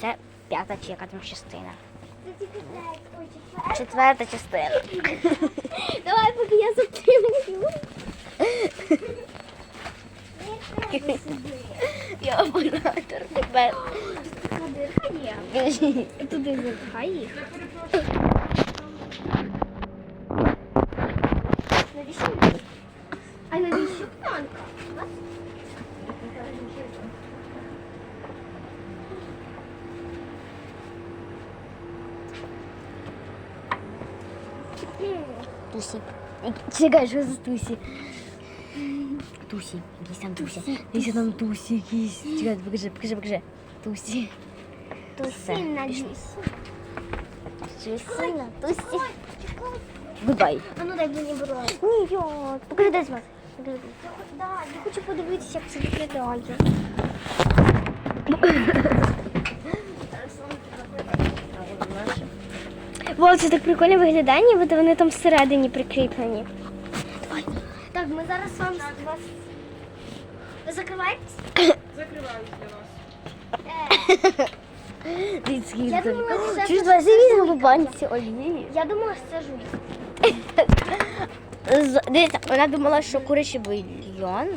це п'ята чи яка там частина. Четверта. Частина. Давай, поки я затримую. Я оператор тепер. Туди запхай їх. Тусі. Чекай, що за тусі? Тусі. Якийсь там тусі. Якийсь там тусі якийсь. Чекай, покажи, покажи, покажи. Тусі. Тусі на пішли. лісі. Тусі. Тусі. Гудбай. А ну дай мені бро. Ні, йо. Покажи, дай. Да, я хочу подивитися, як це виглядає. Во, це так прикольно виглядає, ніби вони там всередині прикріплені. Ой. Так, ми зараз вам вас. Ви закриваєтесь? Закриваюсь для вас. Дивіться, Я думала, там. це Через просто два візьмемо по банці олії. Я думала, що це жуйка. З- Дивіться, вона думала, що курячий бульйон.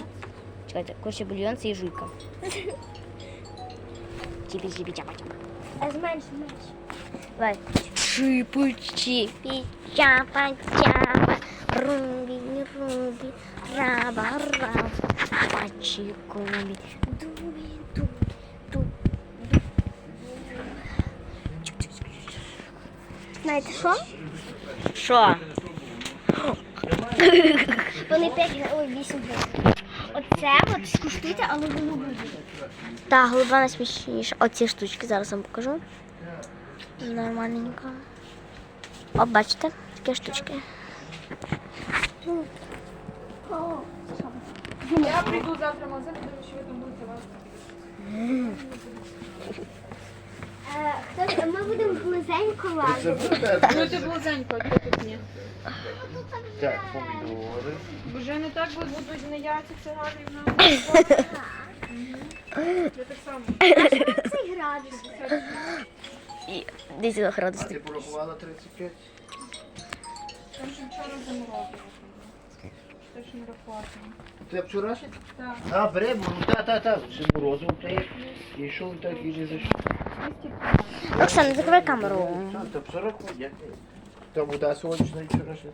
Чекайте, курячий бульйон це і жуйка. Чіпі, чіпі, чапа, чапа. А зменш, зменш. Давай. Чипи, чіпі, чапа, чапа. Румбі, румбі, раба, раба. Пачікумбі. Дубі, дубі, дубі. Знаєте що? Що? Вони 5 ой, 8 гривень. Оце от скуштуйте, але воно буде. Так, голова найсмішніша. Оці штучки зараз вам покажу. Нормальненько. О, бачите, такі штучки. Я прийду завтра в магазин, тому що ви там будете вас. Е, ми будемо близенько лазити. Будете близенько, а тут ні. Так, помідори. Вже не так будуть не яйця, це гарний в нас. Я так само. Цей градус. А ти порахувала 35? Там ще вчора рахувати. Ти вчорашній? Так. А, беремо, ну та, та, та. Ще морозиво та є. І йшов так і не зайшов. Оксана, закрывай камеру. Та, вода сонячна і вчорашня.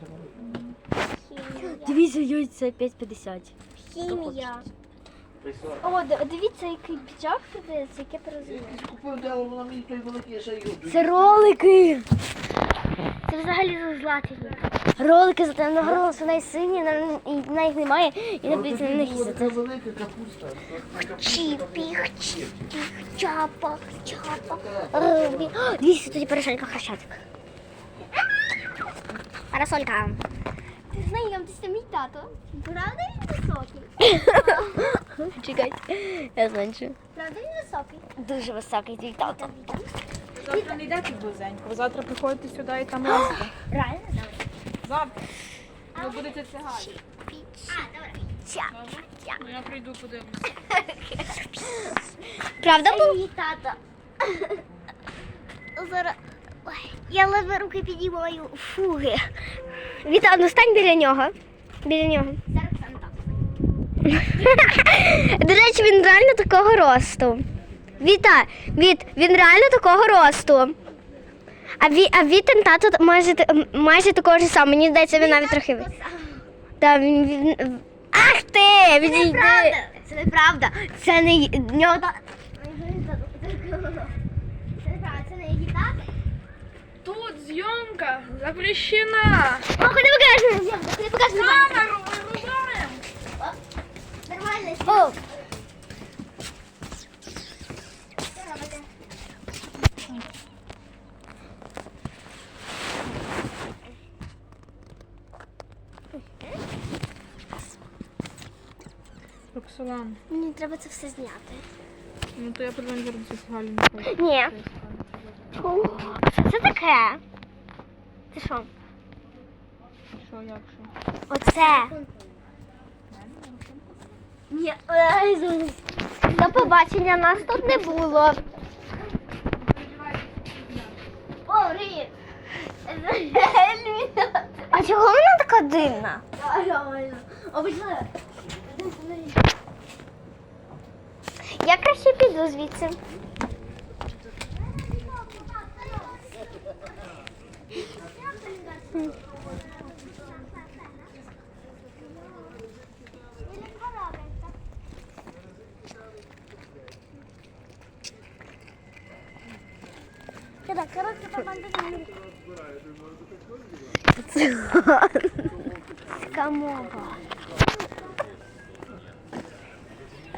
Дивіться, яйця 5,50. Хімія. О, дивіться, який піджак продається, яке порозуміння. Купив, дала вона мені той великий шайгу. Це ролики. Це взагалі зазлатені. Ролики за те нагорнулися найсині, на, і на їх немає, і не боїться на них їздити. велика капуста. Чіпі, чіпі, чапа, чапа. Рубі. О, Дивіться, тут перешелька хрещатик. Парасолька. Ти знайомтеся, мій тато. Правда він високий? Чекай, я зменшу. Правда він високий? Дуже високий твій тато. Завтра не йдете близенько. Ви завтра приходите сюди і там лазите. Реально? Добре. Завтра. Ви будете цигані. А, добре. Ну, я прийду подивлюся. Правда Це мій тато. Зараз. Ой, я ледве руки підіймаю. Фуги. Віта, ну стань біля нього. Біля нього. До речі, він реально такого росту. Віта, Віт, він реально такого росту. А, ві, а Вітин тато майже, майже такого ж самого. Мені здається, він навіть трохи. ви- Та, він, він... Ах ти! Відійди! неправда. Це неправда. Це не нього. Це неправда, це не її тато. Тут зйомка запрещена. Ох, не покажеш! Не покажеш! Камеру. Нормально. Роксолан. Мені треба це все зняти. Ну то я подзвоню зараз з Галю. Ні. Що це таке? Це що? Що, як що? Оце. Ні, До побачення, нас тут не було. А чого вона така дивна? Я краще піду звідси. Така мова.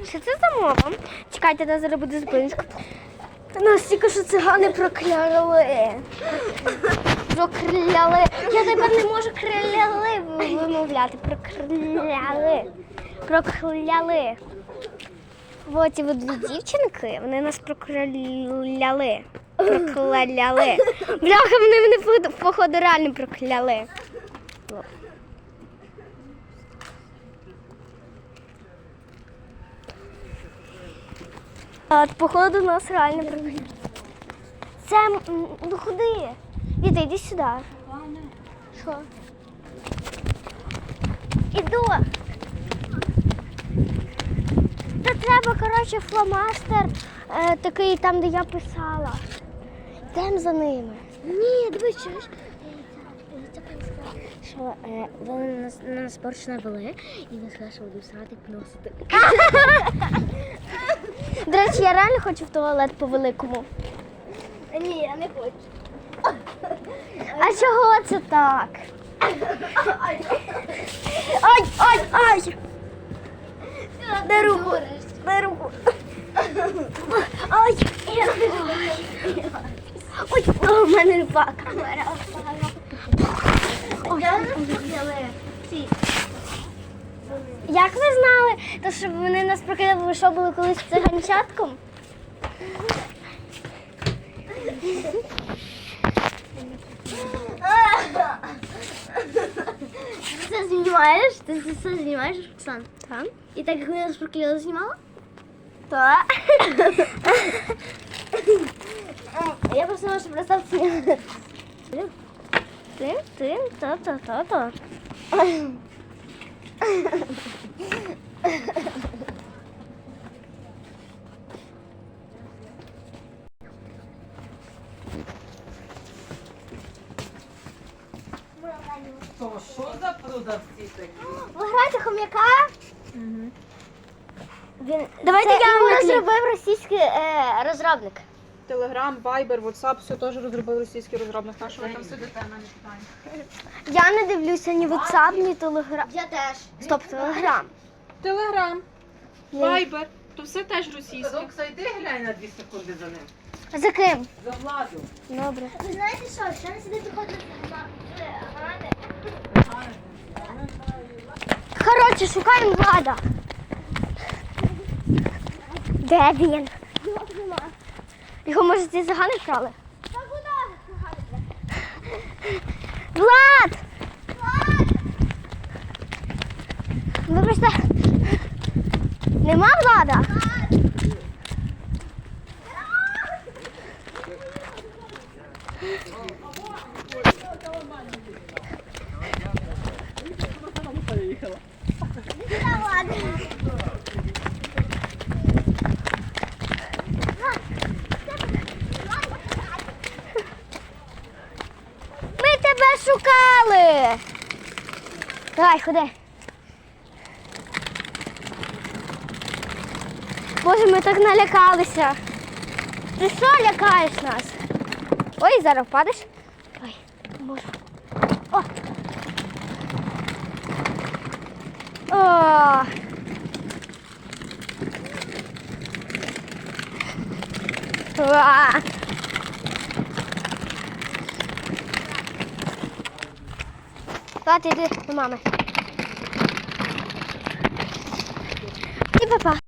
Що це за мова? Чекайте, нас зараз буде зупинка. Нас тільки що цигани прокляли. Прокляли. Я тепер не можу криляли вимовляти. Прокляли. Прокляли. От ці дві дівчинки, вони нас прокляли. Прокляли. Бляха, вони мене походу реально прокляли. А, походу нас реально прокляли. Це ну ходи. Віта, йди сюди. Що? Іду. Та треба, коротше, фломастер е, такий там, де я писала. Йдемо за ними. Ні, дивись, чуєш? Що е, вони нас на нас поруч навели і сказали, що будемо срати плюсити. До речі, я реально хочу в туалет по великому. Ні, я не хочу. А чого це так? Ай, ай, ай! Дай руку, дай руку. Ай! О, в мене. Камера Ой, Як ви знали, то що вони нас прокидали, ви що були колись циганчатком? Ти це знімаєш? Ти це все знімаєш, Оксан? Так. І так як ми нас прокляли знімала? Так. Я просто можу представити. Тим, тим, та-та-та-та. То що за продавці такі? Ви граєте хом'яка? Він... Давайте Це я вам розробив російський е, розробник. Телеграм, Вайбер, Ватсап, все теж розробив російський розробник. На що ви там сидите, питання. Я не дивлюся ні WhatsApp, ні Telegram. Я теж. Стоп, Telegram. Телеграм, Вайбер, то все теж російське. Рокса, йди глянь на дві секунди за ним. За ким? За владу. Добре. Ви знаєте що? Ще не сидить ходити Коротше, шукаємо влада. Де він? Його може ці загани вкрали? Влад! Влад! Вибачте. Нема влада? Ми тебе шукали. Давай, ходи. Боже, ми так налякалися. Ти що лякаєш нас? Ой, зараз впадеш. Ой, боже. О. О. Уа. Тати, йди до мами. І папа.